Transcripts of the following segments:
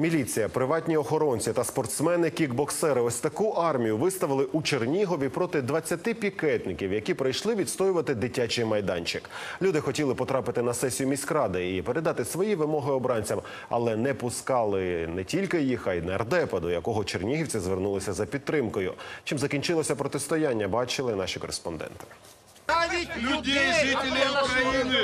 Міліція, приватні охоронці та спортсмени-кікбоксери ось таку армію виставили у Чернігові проти 20 пікетників, які прийшли відстоювати дитячий майданчик. Люди хотіли потрапити на сесію міськради і передати свої вимоги обранцям, але не пускали не тільки їх, а й нардепа, до якого чернігівці звернулися за підтримкою. Чим закінчилося протистояння, бачили наші кореспонденти. Людей, жителей Украины,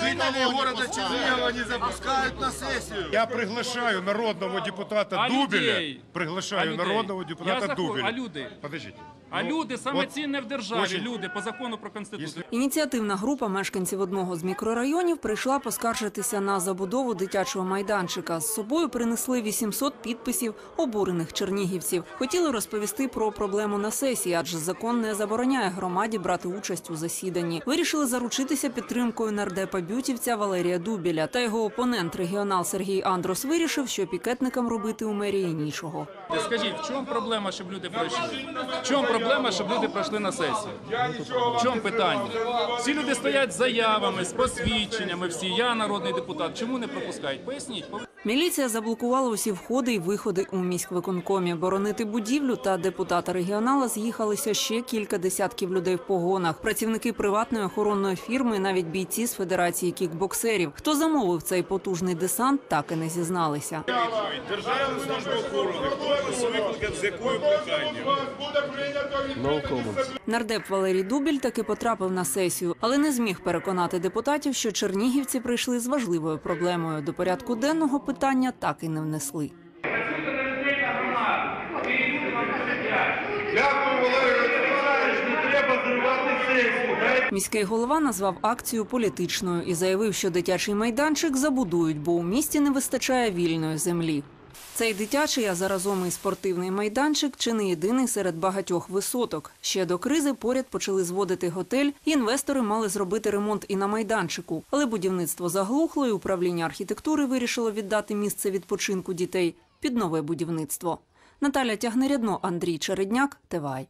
жителей города Чернигова не запускают на сессию. Я приглашаю народного депутата А Дубеля. людей? Приглашаю А народного Я депутата заход- Дубеля. а люди? Подождите. А Ну, люди саме от цінне в державі. очень- Люди по закону про конституцію. Ініціативна група мешканців одного з мікрорайонів прийшла поскаржитися на забудову дитячого майданчика. З собою принесли 800 підписів обурених чернігівців. Хотіли розповісти про проблему на сесії, адже закон не забороняє громаді брати участь у засіданні. Вирішили заручитися підтримкою нардепа бютівця Валерія Дубіля. Та його опонент регіонал Сергій Андрос вирішив, що пікетникам робити у мерії нічого. Скажіть, в чому проблема, щоб люди пройшли? В чому проблема, щоб люди пройшли на сесію? В чому питання? Всі люди стоять з заявами, з посвідченнями, всі. Я народний депутат. Чому не пропускають? Поясніть. Міліція заблокувала усі входи і виходи у міськвиконкомі. Боронити будівлю та депутата регіонала з'їхалися ще кілька десятків людей в погонах. Працівники приватної охоронної фірми, навіть бійці з федерації кікбоксерів. Хто замовив цей потужний десант, так і не зізналися. Державна служба охорони. Хто з якою проханням? Нардеп Валерій Дубіль таки потрапив на сесію, але не зміг переконати депутатів, що чернігівці прийшли з важливою проблемою. До порядку денного питання так і не внесли. Міський голова назвав акцію політичною і заявив, що дитячий майданчик забудують, бо у місті не вистачає вільної землі. Цей дитячий, а заразом і спортивний майданчик чи не єдиний серед багатьох висоток. Ще до кризи поряд почали зводити готель. і Інвестори мали зробити ремонт і на майданчику, але будівництво заглухло, і управління архітектури вирішило віддати місце відпочинку дітей під нове будівництво. Наталя Тягнерядно, Андрій Чередняк, Тивай.